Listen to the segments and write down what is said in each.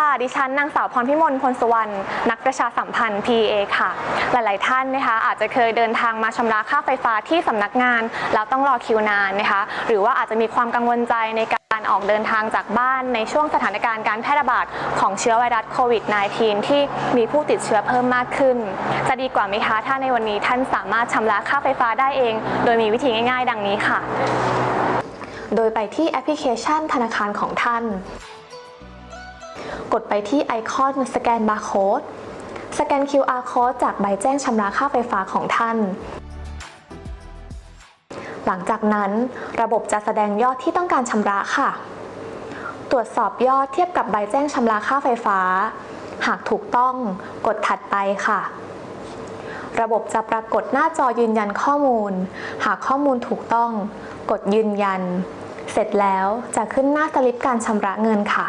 ดีค่ะ ดิฉันนางสาวพรพิมลพลสวรรณนักประชาสัมพันธ์ PA ค่ะ หลาย ๆ ท่านนะคะ อาจจะเคยเดินทางมาชำระค่าไฟฟ้าที่สำนักงาน แล้วต้องรอคิวนานนะคะ หรือว่าอาจจะมีความกังวลใจในการออกเดินทางจากบ้านในช่วงสถานการณ์การแพร่ระบาดของเชื้อไวรัสโควิด -19 ที่มีผู้ติดเชื้อเพิ่มมากขึ้น จะดีกว่าไหมคะ ถ้าในวันนี้ท่านสามารถชำระค่าไฟฟ้าได้เอง โดยมีวิธีง่าย ๆ ดังนี้ค่ะ โดยไปที่แอปพลิเคชันธนาคารของท่าน กดไปที่ไอคอนสแกนบาร์โค้ดสแกน QR code จากใบแจ้งชำระค่าไฟฟ้าของท่าน หลังจากนั้นระบบจะแสดงยอดที่ต้องการชำระค่ะ ตรวจสอบยอดเทียบกับใบแจ้งชำระค่าไฟฟ้า หากถูกต้องกดถัดไปค่ะ ระบบจะปรากฏหน้าจอยืนยันข้อมูล หากข้อมูลถูกต้อง กดยืนยัน เสร็จแล้วจะขึ้นหน้าสลิปการชำระเงินค่ะ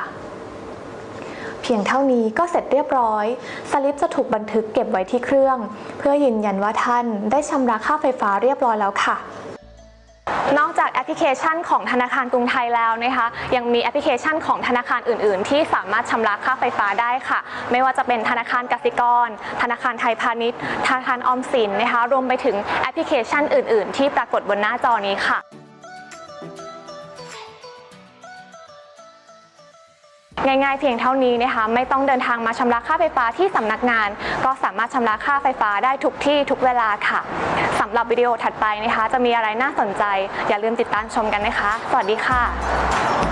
พียงเท่านี้ก็เสร็จเรียบร้อย สลิปจะถูกบันทึกเก็บไว้ที่เครื่อง เพื่อยืนยันว่าท่านได้ชำระค่าไฟฟ้าเรียบร้อยแล้วค่ะนอกจากแอปพลิเคชันของธนาคารกรุงไทยแล้วนะคะยังมีแอปพลิเคชันของธนาคารอื่น ๆ ที่สามารถชำระค่าไฟฟ้าได้ค่ะ ไม่ว่าจะเป็นธนาคารกสิกร ธนาคารไทยพาณิชย์ธนาคารออมสินนะคะรวมไปถึงแอปพลิเคชันอื่น ๆ ที่ปรากฏบนหน้าจอนี้ค่ะ ง่ายๆเพียงเท่านี้นะคะไม่ต้องเดินทางมาชำระค่าไฟฟ้าที่สำนักงาน ก็สามารถชำระค่าไฟฟ้าได้ทุกที่ทุกเวลาค่ะสำหรับวิดีโอถัดไปนะคะ จะมีอะไรน่าสนใจ อย่าลืมติดตามชมกันนะคะ สวัสดีค่ะ